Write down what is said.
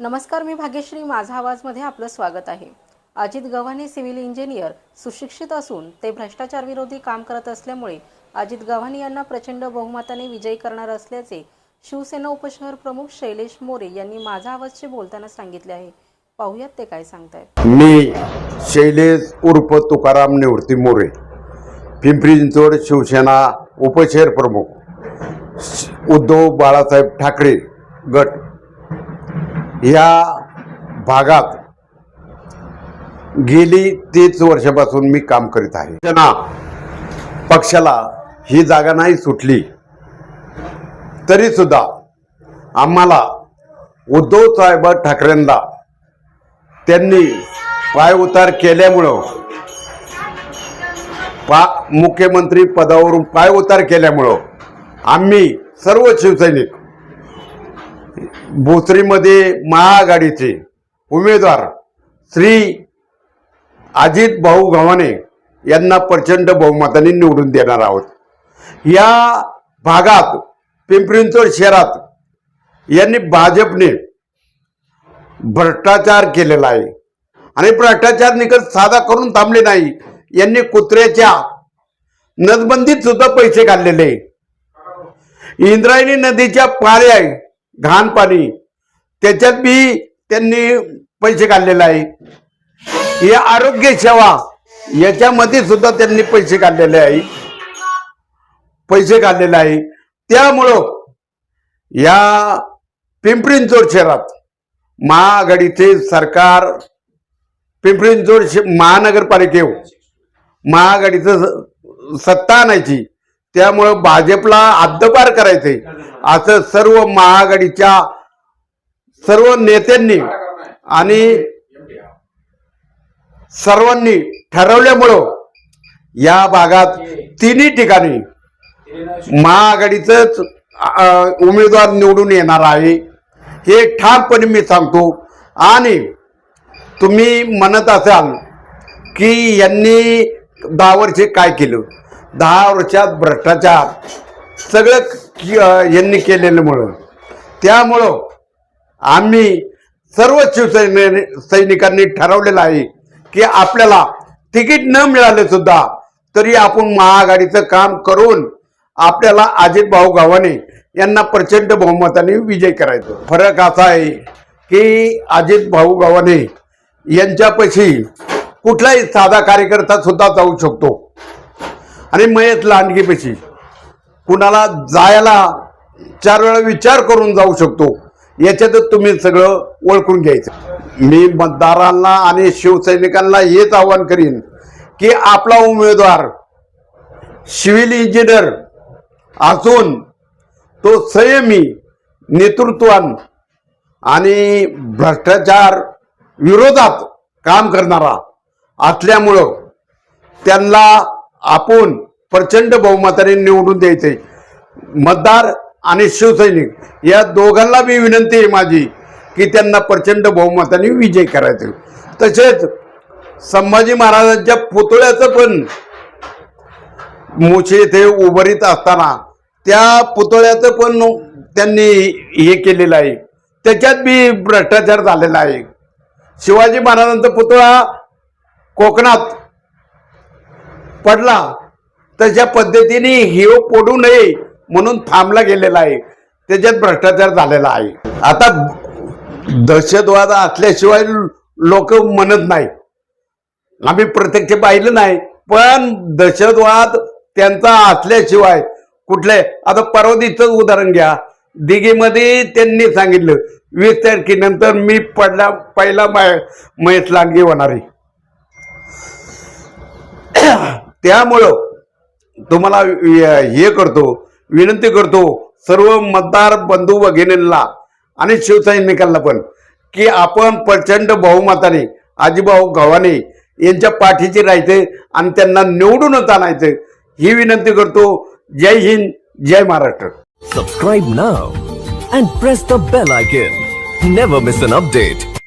नमस्कार मी भाग्यश्री. माझा आवाजमध्ये आपलं स्वागत आहे. अजित गव्हाणे सिव्हिल इंजिनियर सुशिक्षित असून ते भ्रष्टाचार विरोधी काम करत असल्यामुळे अजित गव्हाणे यांना प्रचंड बहुमताने विजयी करणार असल्याचे शिवसेना उपशहर प्रमुख शैलेश मोरे यांनी माझा आवाजचे बोलताना सांगितले आहे. पाहूयात ते काय सांगतायत. मी शैलेश उर्फ तुकाराम निवृत्ती मोरे पिंपरी चिंचवड शिवसेना उपशहर प्रमुख उद्धव बाळासाहेब ठाकरे गट या भागात गेली तीस वर्षापासून मी काम करीत आहे. त्यांना पक्षाला ही जागा नाही सुटली तरी सुद्धा आम्हाला उद्धव साहेब ठाकरेंना त्यांनी पाय उतार केल्यामुळं पा मुख्यमंत्री पदावरून पाय उतार केल्यामुळं आम्ही सर्व शिवसैनिक भोसरीमध्ये महाआघाडीचे उमेदवार श्री अजित भाऊ गव्हाणे यांना प्रचंड बहुमताने निवडून देणार आहोत. या भागात पिंपरी शहरात यांनी भाजपने भ्रष्टाचार केलेला आहे. आणि भ्रष्टाचार निकट साधा करून थांबले नाही. यांनी कुत्र्याच्या नदबंदीत सुद्धा पैसे काढलेले आहे. इंद्रायणी नदीच्या पाऱ्या घाण पाणी त्याच्यात बी त्यांनी पैसे काढलेले आहे या आरोग्य सेवा याच्यामध्ये सुद्धा त्यांनी पैसे काढलेले आहे पैसे काढलेले आहे त्यामुळं या पिंपरी शहरात महाआघाडीचे सरकार पिंपरी चिंचवड श- महानगरपालिकेवर महाआघाडीचं स- सत्ता आणायची. त्यामुळं भाजपला हद्दपार करायचंय. असं सर्व महाआघाडीच्या सर्व नेत्यांनी आणि सर्वांनी ठरवल्यामुळं या भागात तिन्ही ठिकाणी महाआघाडीचंच उमेदवार निवडून येणार आहे. हे ठामपणे मी सांगतो. आणि तुम्ही म्हणत असाल की यांनी दहा वर्षे काय केलं? दहा वर्षात भ्रष्टाचार सगळं यांनी केलेल्यामुळं त्यामुळं आम्ही सर्व शिवसैने सैनिकांनी ठरवलेलं आहे की आपल्याला तिकीट न मिळाले सुद्धा तरी आपण महाआघाडीचं काम करून आपल्याला अजित भाऊ गव्हाणे यांना प्रचंड बहुमताने विजय करायचं. फरक असा आहे की अजित भाऊ गव्हाणे यांच्यापाशी कुठलाही साधा कार्यकर्ता सुद्धा जाऊ शकतो. आणि मयत लांडगीपाशी. कुणाला जायला चार वेळा विचार करून जाऊ शकतो. याच्यातच तुम्ही सगळं ओळखून घ्यायचं. मी मतदारांना आणि शिवसैनिकांना हेच आवाहन करीन की आपला उमेदवार सिव्हिल इंजिनियर असून तो संयमी नेतृत्वान आणि भ्रष्टाचार विरोधात काम करणारा असल्यामुळं त्यांना आपण प्रचंड बहुमताने निवडून द्यायचे. मतदार आणि शिवसैनिक या दोघांना मी विनंती आहे माझी की त्यांना प्रचंड बहुमताने विजय करायचे. तसेच संभाजी महाराजांच्या पुतळ्याचं पण मुछे येथे उभारीत असताना त्या पुतळ्याचं पण त्यांनी हे केलेलं आहे. त्याच्यात बी भ्रष्टाचार झालेला आहे. शिवाजी महाराजांचा पुतळा कोकणात पडला तशा पद्धतीने हिव पडू नये म्हणून थांबला गेलेला आहे त्याच्यात भ्रष्टाचार झालेला आहे. आता दहशतवाद असल्याशिवाय लोक म्हणत नाही आम्ही प्रत्यक्ष पाहिलं नाही पण दहशतवाद त्यांचा असल्याशिवाय कुठले आता परवदीचं उदाहरण घ्या. दिघीमध्ये त्यांनी सांगितलं वीस तारखेनंतर मी पडला पहिला मै महेश लांडगे होणार आहे. त्यामुळं तुम्हाला हे करतो विनंती करतो सर्व मतदार बंधू भगिनींना आणि शिवसैनिकांना पण की आपण प्रचंड बहुमताने आजीभाऊ गव्हाणे यांच्या पाठीचे राहायचे आणि त्यांना निवडूनच आणायचं ही विनंती करतो. जय हिंद जय Maharashtra. Subscribe now and press the bell icon never miss an update